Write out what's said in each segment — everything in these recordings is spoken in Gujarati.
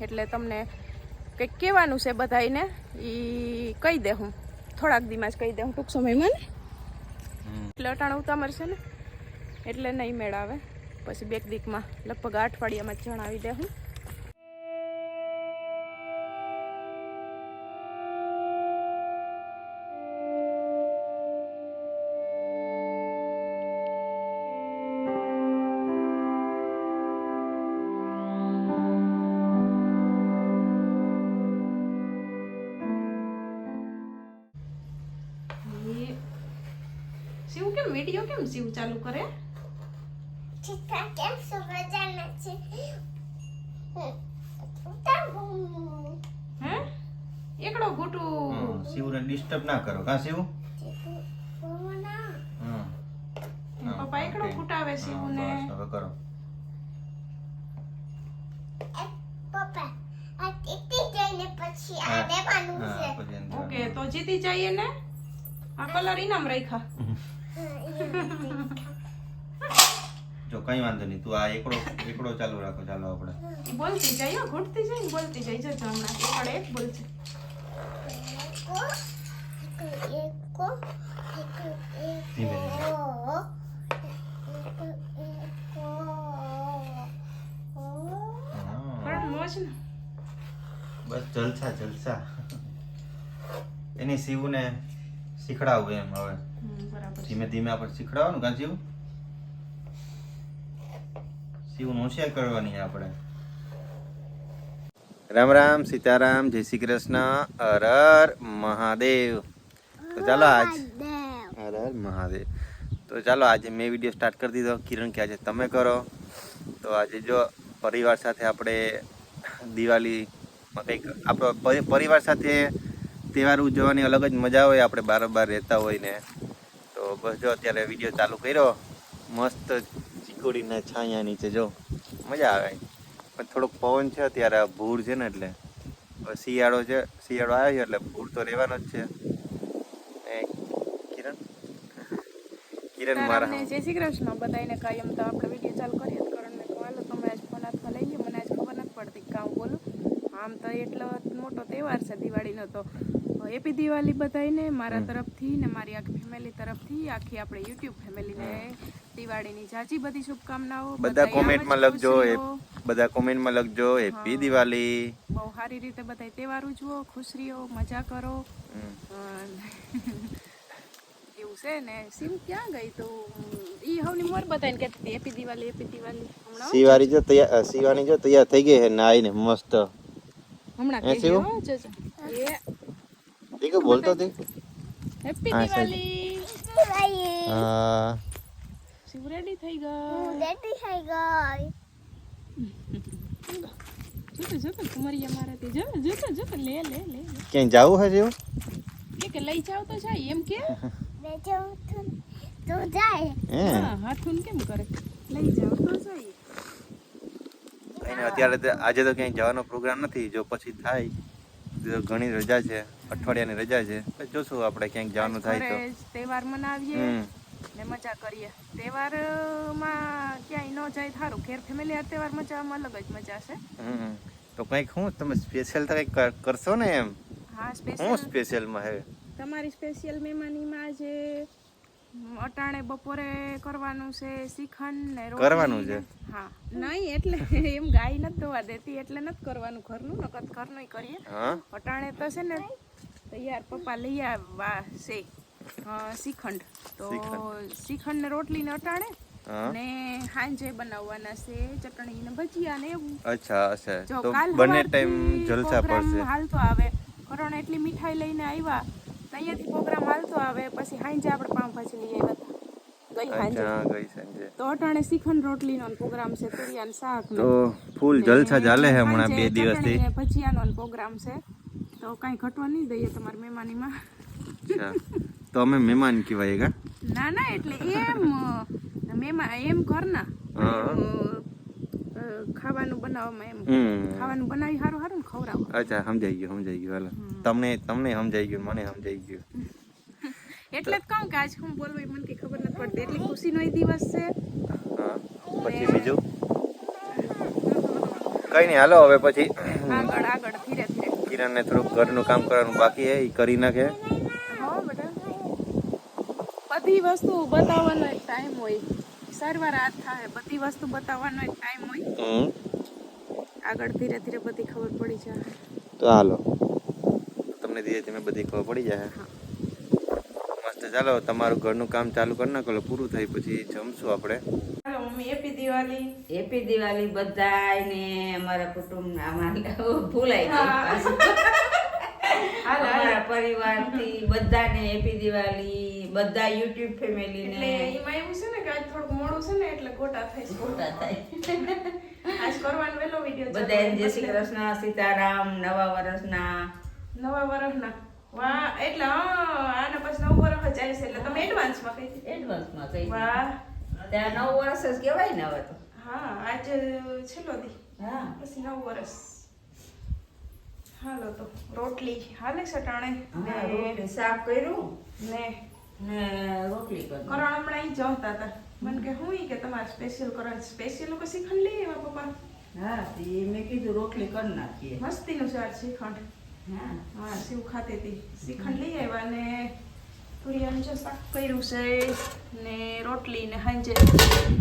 એટલે તમને કંઈક કહેવાનું છે બધાને એ કહી દે હું. થોડાક દીમાં જ કહી દે હું ટૂંક સમયમાં ને? એટલે અટાણ ઉતામર છે ને? એટલે નહીં મેળ આવે પછી બેક દીકમાં લગભગ અઠવાડિયામાં જ જણાવી દે હું. શિવ કેમ વીડિયો કેમ શિવ ચાલુ કરે? કેમ છે? હે? એકડો ઘૂટું. શિવને ડિસ્ટર્બ ના કરો. કા શિવ? પપ્પા એકડો. ઘૂટાવે શિવને. હવે કરો. પપ્પા આ ટીટી જઈને પછી આ હા. છે. ઓકે તો જીતી જઈએ ને? આ કલર ઇનામ રાખ્યા. જો કઈ વાંધો નહીં તું આ એકડો એકડો ચાલુ રાખો ચાલો આપણે. બોલતી જાય હો, ઘૂંટતી જાય ને બોલતી જાય જજો હમણાં. એકડે એક મોજ ને. બસ જલસા જલસા. એની શિવને શીખડાવું એમ હવે. છે. ધીમે ધીમે આપણે શીખડાવવાનું કા શિવ શિવનું હોશિયાર કરવાની આપણે. રામ રામ સીતારામ જય શ્રી કૃષ્ણ હર હર મહાદેવ. તો ચાલો આજ હર હર મહાદેવ. તો ચાલો આજે મેં વીડિયો સ્ટાર્ટ કરી દીધો. કિરણ કે આજે તમે કરો. તો આજે જો પરિવાર સાથે આપણે દિવાળીમાં કંઈક આપણો પરિવાર સાથે તહેવાર ઉજવવાની અલગ જ મજા હોય આપણે બારોબાર રહેતા હોય ને. તો બસ જો અત્યારે વીડિયો ચાલુ કર્યો. મસ્ત ચીકોડીના છાયા નીચે જો. મજા આવે. પણ થોડોક પવન છે અત્યારે આ ભૂર છે ને એટલે. શિયાળો છે શિયાળો આવ્યો છે એટલે ભૂર તો રહેવાનો જ છે. કિરણ? કિરણ મારા. જય શ્રી કૃષ્ણ. બધાને કાયમ તો આપણે વીડિયો ચાલુ કરીએ કારણ મેં કહું, તમે આજ ફોન હાથમાં લઈ લો મને આજ ખબર નથી પડતી કામ બોલું. આમ તો એટલો મોટો તહેવાર છે દિવાળીનો તો. હેપી દિવાળી બધાને મારા તરફથી ને મારી આખી ફેમિલી તરફથી આખી આપણે યુટ્યુબ ફેમિલીને દિવાળીની જાજી બધી શુભકામનાઓ. બધા કોમેન્ટમાં લખજો બધા કોમેન્ટમાં લખજો હેપી દિવાળી. બહુ સારી રીતે બધા તહેવાર ઉજવો ખુશ રહ્યો મજા કરો. એવું છે ને? સિમ ક્યાં ગઈ તો? ઈ હવની મોર બતાઈને કહેતી હતી હેપી દિવાળી હેપી દિવાળી. હમણાં? શિવારી જો તૈયાર શિવાની જો તૈયાર થઈ ગઈ હે નાઈને મસ્ત. હમણાં હે, જો જો એ દેખો બોલતો દે હેપી દિવાળી. હા શિવ રેડી થઈ હું ગઈ રેડી થઈ ગઈ જોતો જોતો કુમરિયા મારાથી જો જોતો જોતો લે લે લે. ક્યાંય જાવું છે જેવું? એ કે લઈ જાવ તો જાય એમ કે? લઈ જો તું તું જાય. હે? હા હાથું કેમ કરે? લઈ જાવ તો જાય. અત્યારે તો આજે તો ક્યાંય જવાનો પ્રોગ્રામ નથી જો પછી થાય ઘણી રજા છે. અઠવાડિયાની રજા છે. તો જોશું આપણે ક્યાંક જવાનું થાય તો. તહેવાર મનાવીએ ને મજા કરીએ. તહેવારમાં ક્યાંય ન જાય થારું. ઘેર ફેમિલી આ તહેવાર મજામાં અલગ જ મજા છે. તો કંઈક હું તમે સ્પેશિયલ તો કંઈક કરશો ને એમ? હા હું સ્પેશિયલ સ્પેશિયલમાં હે? તમારી સ્પેશિયલ મહેમાનીમાં આજે અટાણે બપોરે કરવાનું છે શ્રીખંડ ને કરવાનું છે? હા. નહીં એટલે એમ ગાય નથી ધોવા દેતી એટલે નથી કરવાનું. ઘરનું નકત ઘરનું કરીએ. અટાણે તો છે ને તૈયાર પપ્પા લઈ આવવા છે શ્રીખંડ. તો શ્રીખંડ. ને રોટલી ને અટાણે ને હાંજે બનાવવાના છે ચટણી ને ભજીયા ને એવું. અચ્છા અચ્છા. તો બંને ટાઈમ જલસા પડશે. હાલતો આવે. કરણ એટલી મીઠાઈ લઈને આવ્યા અહીંયાથી પ્રોગ્રામ હાલતો આવે. પછી હાંજે આપણે પાઉંભાજી લઈ આવ્યા તો ફૂલ જલસા ચાલે છે હમણાં બે દિવસથી. ભજીયાનો પ્રોગ્રામ છે. તો કાંઈ ઘટવા નહીં દઈએ તમારી મહેમાનીમાં. તો અમે મહેમાન કહેવાય ગા ના ના એટલે એમ મહેમાન એમ ઘરના. અ, અ, ખાવાનું બનાવવામાં એમ. ખાવાનું બનાવી સારું સારું ને ખવડાવો. અચ્છા સમજાઈ ગયું સમજાઈ ગયું. હાલો. તમને તમને સમજાઈ ગયું મને સમજાઈ ગયું. એટલે જ કહું કે આજ હું બોલવું મને કઈ ખબર નથી પડતી. એટલી ખુશીનો એ દિવસ છે. હા. પછી બીજું? કઈ નહીં હાલો હવે પછી. આગળ આગળ ધીરે કિરણને થોડુંક ઘરનું કામ કરવાનું બાકી એ કરી નાખે. બધી વસ્તુ બતાવવાનો એક ટાઈમ હોય. સારવાર હાથ થાય બધી વસ્તુ બતાવવાનો એક ટાઈમ હોય. આગળ ધીરે ધીરે બધી ખબર પડી જાય. તો હાલો. તમને ધીરે ધીમે બધી ખબર પડી જાય મસ્ત ચાલો તમારું ઘરનું કામ ચાલુ કરી નાખો પૂરું થાય પછી જમશું આપણે. Mummy happy Diwali? Happy Diwali બધાને અમારા કુટુંબ ભૂલાઈ ગઈ. હા. પાછું. હાલ હાલ. અમારા પરિવારથી બધાને હેપી દિવાળી બધા યુટ્યુબ એટલે ફેમિલીને એમાં એવું છે ને કે આજ થોડું મોડું છે ને એટલે ગોટા થાય મોટા થાય. આજ કરવાનો વેલો વિડિયો બધાને જય શ્રી કૃષ્ણ સીતારામ નવા વર્ષના નવા વર્ષના વાહ એટલે હા આના પછી નવું વર્ષ જ ચાલશે એટલે તમે એડવાન્સમાં કહી. એડવાન્સમાં કહી વાહ. ત્યાં નવ વર્ષ જ કહેવાય ને હવે તો. હા આજ છેલ્લો દી. હા. પછી નવ વર્ષ. હાલો તો રોટલી હાલે સટાણે હા, રોટલી શાક કર્યું? ને ને રોટલી કરી કરણ હમણાં ઈ જમતા હતા. મને કે હું કે તમારે સ્પેશિયલ કરણ સ્પેશિયલ લોકો શ્રીખંડ લઈ આવ્યા પપ્પા? હા તે મેં કીધું રોટલી કરી નાખીએ. મસ્તીનું છે આ શ્રીખંડ હા. હા શિવ ખાતી હતી. શ્રીખંડ લઈ આવ્યા ને તુરિયાનું છે શાક કર્યું છે ને રોટલી ને હાંજે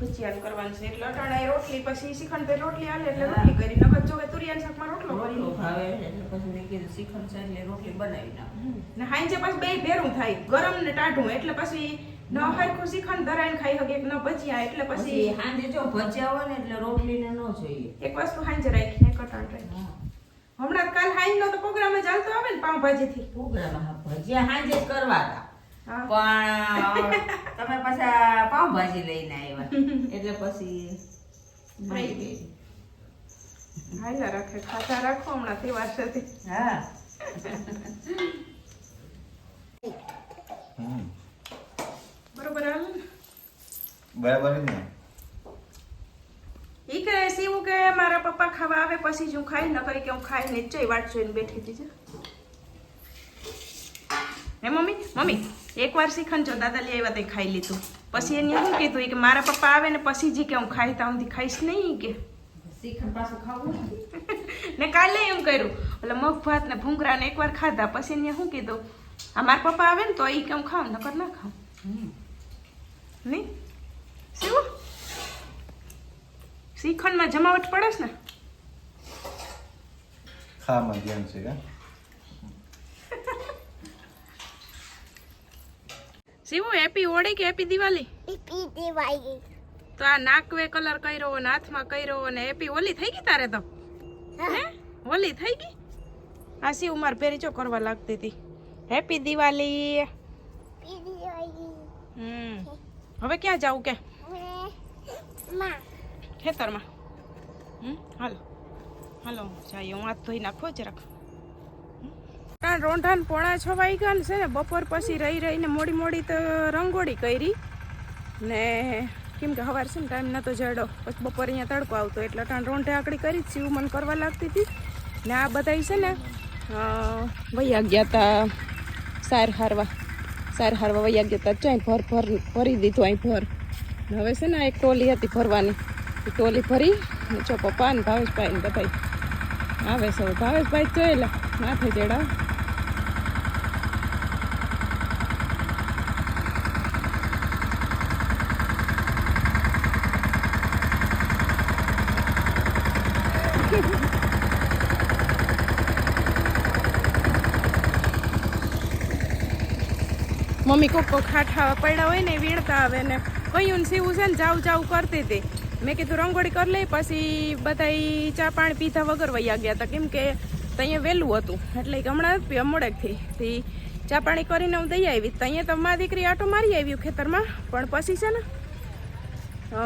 ભજીયાનું કરવાનું છે. એટલે અટાણે રોટલી પછી શિખંડ તો રોટલી હાલે એટલે રોટલી કરી. નકર જો કે તુરિયાના શાકમાં રોટલો રોટલો ભાવે એટલે પછી મેં કીધું શ્રીખંડ છે એટલે રોટલી બનાવી નાખું. ને હાંજે પાછું બે ભેરું થાય. ગરમ ને ટાઢું. એટલે પછી ન હરખું શ્રીખંડ ધરાઈને ખાઈ શકે ન ભજીયા. એટલે પછી સાંજે જો ભજીયા હોય ને એટલે રોટલી ને ન જોઈએ. એક વસ્તુ હાંજે રાખીને એક અટાણ રાખી. હમણાં કાલ હાઈનો તો પ્રોગ્રામ જ ચાલતો આવે ને પાવભાજીથી પ્રોગ્રામ હા, ભજીયા સાંજે જ કરવા હતા પણ તમે પાછા પાવભાજી લઈને આવ્યા. એટલે પછી હાલ્યા રાખે ખાતા રાખો હમણાં તહેવાર છે હા. બરોબર હાલે બરાબર ને? ઈ કે સીવું કે મારા પપ્પા ખાવા આવે પછી જ હું ખાઈ ન કરી કે હું ખાઈને જ જઈ વાટ જોઈને બેઠી હતી છે હે મમ્મી? મમ્મી? એકવાર શ્રીખંડ જો દાદા લઈ આવ્યા તે ખાઈ લીધું. પછી એને શું કીધું કે મારા પપ્પા આવે ને પછી જે કે હું ખાઈ ત્યાં સુધી ખાઈશ નહીં કે. શ્રીખંડ પાછું ખાવું ને? કાલે એમ કર્યું. એટલે મગ ભાત ને ભૂંગરા ને એકવાર ખાધા. પછી એને શું કીધું? આ મારા પપ્પા આવે ને તો એ કે હું ખાઉં નકર ના ખાઉં. નહીં? શું? શ્રીખંડમાં જમાવટ પડે છે ને? ખાવામાં ધ્યાન છે કા શિવું હેપી હોળી કે હેપી દિવાળી? હેપી દિવાળી. તો આ નાકવે કલર કર્યો ને હાથમાં કર્યો ને હેપી હોલી થઈ ગઈ તારે તો? હે. હોલી થઈ ગઈ? આ શિવ માર પહેરી ચો કરવા લાગતી હતી? હેપી દિવાળી. હમ. હવે ક્યાં જાવું કે? ખેતરમાં. હમ હાલો. હાલો જાય હું હાથ ધોઈ નાખો જરાક. કારણ રોંઢાને પોણા છ વાગ્યા ને છે ને, બપોર પછી રહી રહીને મોડી મોડી તો રંગોળી કરી. ને કેમ કે સવાર છે ને ટાઈમ નતો જડો. પછી બપોર અહીંયા તડકો આવતો, એટલે ટાણ રોંઢે આકડી કરી છે એવું મન કરવા લાગતી હતી ને આ બધા છે ને વૈયા ગયા તા સાર હારવા. સાર હારવા વૈયા ગયા તા ચાઈ ભર ભર, ભરી દીધું અહીં ભર. હવે છે ને એક ટોલી હતી ભરવાની. એ ટોલી ભરી જો પપ્પા ને ભાવેશભાઈ ને બધા આવે છે ભાવેશભાઈ જોયેલા, માથે ચડા મમ્મી કોકો ખાઠા પડ્યા હોય ને, વીણતા આવે ને. ને સીવું છે ને જાવ જાવ કરતી હતી. મેં કીધું રંગોળી કરી લઈ, પછી બધા ચા પાણી પીધા વગર વૈયા ગયા હતા. કેમ કે ત્યાં વહેલું હતું. એટલે હમણાં જ પીવા મોડેકથી થી. ચા પાણી કરીને હું દઈ આવી. ત્યાં તો મારી દીકરી આટો મારી આવ્યું ખેતરમાં. પણ પછી છે ને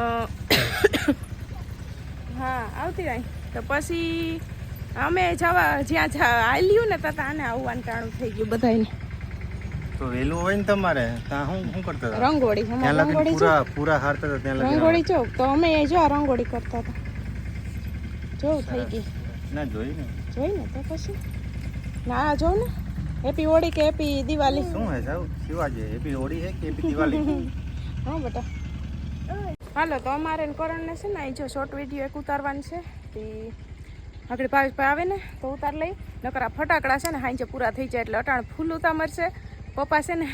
હા, આવતી રહી. તો પછી અમે જવા જ્યાં જા આલ્યું ને ત્યાં આને આવવાનું ટાણું થઈ ગયું બધાને તો વેલું હોય ને તમારે ત્યાં હું શું કરતા હતા? રંગોળી ત્યાં લગી પૂરા પૂરા હારતા હતા ત્યાં રંગોળી ચોક તો અમે એ જો રંગોળી કરતા હતા. જો થઈ ગઈ. ના જોઈ ને. જોઈ ને તો પછી. ના જો ને. હેપી હોળી કે હેપી દિવાળી? શું હે સાહેબ શિવાજી હેપી હોળી હે કે હેપી દિવાળી? હા બેટા. હાલો તો અમારે ને કરણને છે ને અહીં જો શોર્ટ વીડિયો એક ઉતારવાની છે. તે આગળ ભાવેશભાઈ આવે ને, તો ઉતાર લઈ. નકર આ ફટાકડા છે ને હાંજે પૂરા થઈ જાય એટલે અટાણ ફૂલ ઉતામરશે પપ્પા છે ને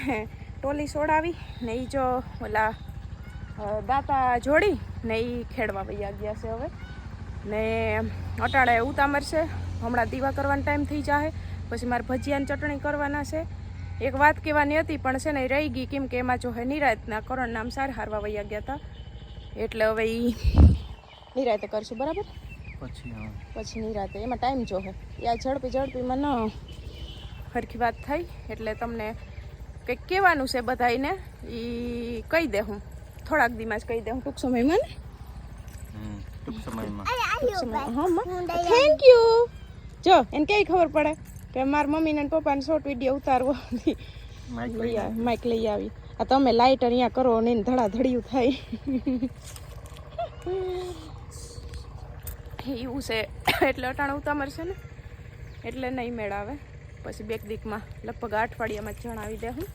ટોલી સોડાવી ને એ જો ઓલા દાતા જોડી ને એ ખેડવા વૈયા ગયા છે હવે. ને અટાણે ઉતામરશે હમણાં દીવા કરવાનો ટાઈમ થઈ જાય પછી મારે ભજીયાની ચટણી કરવાના છે. એક વાત કહેવાની હતી, પણ છે ને રહી ગઈ કેમ કે એમાં જો હે નિરાતના કરણ નામ સાર હારવા વૈયા ગયા હતા. એટલે હવે એ નિરાતે કરશું, બરાબર? પછી. પછી નિરાતે એમાં ટાઈમ જો હે. એ આ ઝડપી ઝડપીમાં ન સરખી વાત થઈ એટલે તમને કંઈક કહેવાનું છે બધાને એ કહી દે હું. થોડાક દીમાં જ કહી દે હું. ટૂંક સમયમાં ને? ટૂંક સમયમાં. થેન્ક યુ જો એને કઈ ખબર પડે કે મારા મમ્મીને અને પપ્પાને શોર્ટ વીડિયો ઉતારવો હતી. માઇક લઈ આવી લઈ આવી. આ તમે લાઇટ અહીંયા કરો ને ધડાધડિયું ધડા એવું છે. એટલે અટાણ ઉતામર છે ને. એટલે નહીં મેળ આવે પછી બેક દીકમાં લગભગ અઠવાડિયામાં જણાવી દે હું.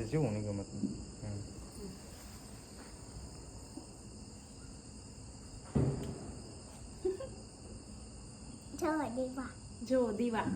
છે શું દીવા ગમત જવા દેવા. જો દીવા.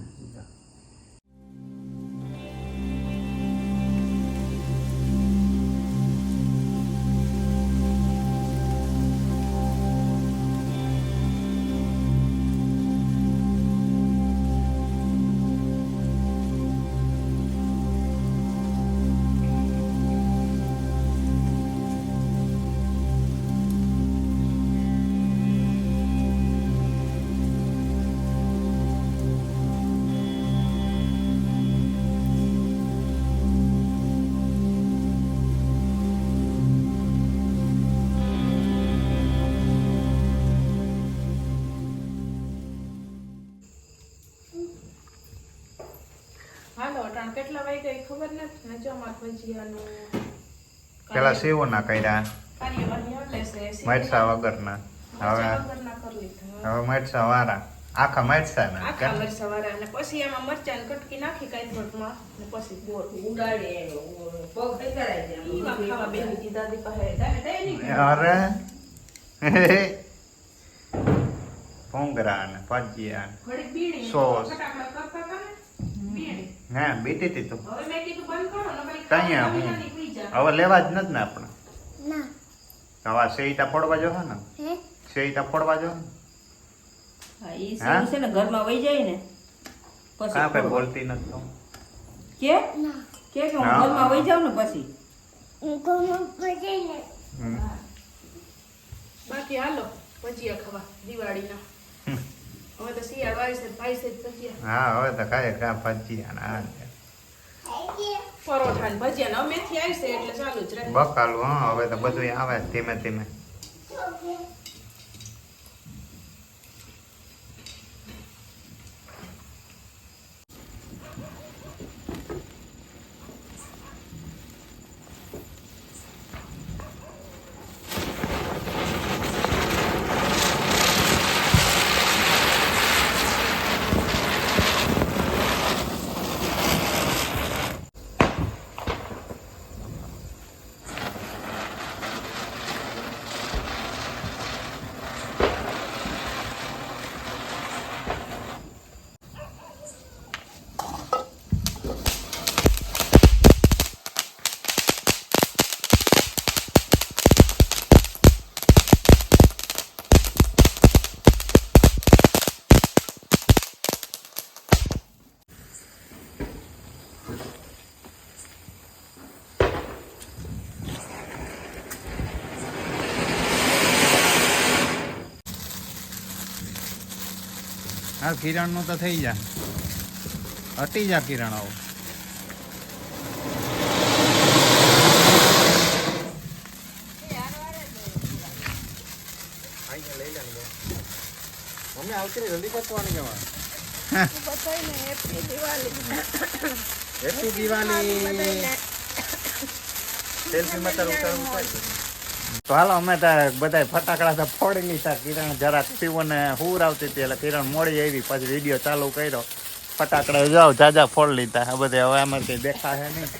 ખબર નથી ને ભજીયાનું પેલા કર્યા મરચા વગરના. હવે હવે મરચા વાળા આખા મરચા ના આખા મરચાં વાળા ને પછી એમાં મરચાં કટકી નાખી કાંઈ ને પછી બોર ઉડાડે. પગ થઈ કરાય ઈ ખાવા બેહી દીધા. દી પાસે. દાદા દે ની અરે. પોંગરા ને ભજીયા ઘડી બીડી સોસ. ફટાકડા ને હા બીટી હતી તો. હવે મેં કીધું બંધ કરો ને પછી કઈ હું હવે લેવા જ નથી ને આપણે? હવે સેઈટા ફોડવા જો ને? સેઈટા ફોડવા જો હા ને? ઘરમાં વહી જાય ને પછી કાં બોલતી નથી તો? કે? ના. કે કે હું ઘરમાં વહી જાઉં ને પછી? હું ઘરમાં. બાકી હાલો ભજીયા ખાવા દિવાળીના. હવે તો શિયાળો આવી છે ભાઈ છે ભજીયા. હા હવે તો કાંઈ કાં ભજીયા ને પરોઠા ને ભજીયા ને અમેથી આવી છે એટલે ચાલુ જ રહે. બકાલું હા હવે તો બધું આવે ધીમે ધીમે. હા કિરણનું તો થઈ જા. હટી જા કિરણ આવું મમ્મી આવતી રહી જલ્દી પકવાની જવા હેપી દિવાળી. હેપી દિવાળી. બધાને સેલ્ફી માં તારું ઉતારવું થાય તો હાલો, અમે તારે બધા ફટાકડા તો ફોડી લીધા કિરણ જરાક શિવને હુર આવતી હતી એટલે કિરણ મોડી આવી, પછી વીડિયો ચાલુ કર્યો. ફટાકડા જાઓ, જાજા ફોડ લીધા. આ બધે હવે આમાં કઈ દેખાશે નહીં.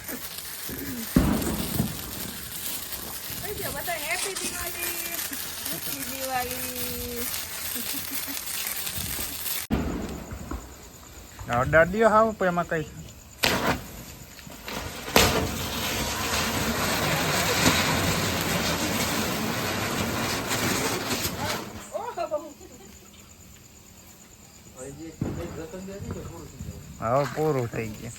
દાદીઓ હાવ એમાં કઈ હવે પૂરું થઈ ગયું.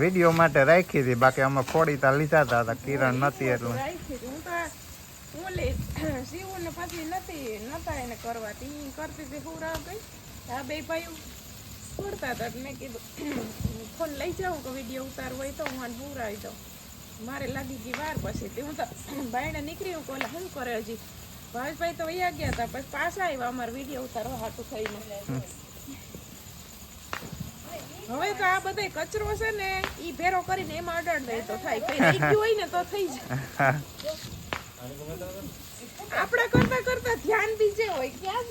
વીડિયો માટે રાખી હતી, બાકી અમે ફોડી તા લીધા હતા કિરણ નથી એટલે. લે, શિવને પછી નથી, નતા એને કરવા, તી કરતી હતી હું રાહ ગઈ આ બે ભાઈ છોડતા હતા મેં કીધું, ફોન લઈ જાઉં કે વીડિયો ઉતારવો હોય તો હું હુરાવી દઉં. મારે લાગી ગઈ વાર પછી હું તો ભાઈને નીકળી હું કોલે શું કરે હજી? ભાવેશભાઈ તો અહીંયા ગયા હતા પછી પાછા આવ્યા. અમારે વીડિયો ઉતારવા હાટું થઈને હવે તો આ બધે કચરો છે ને, ઈ ભેરો કરીને એમાં અડાડ દે તો થાય. કઈ ગયું હોય ને તો થઈ જાય. આપણા કરતા કરતા ધ્યાન બીજે હોય. ક્યાં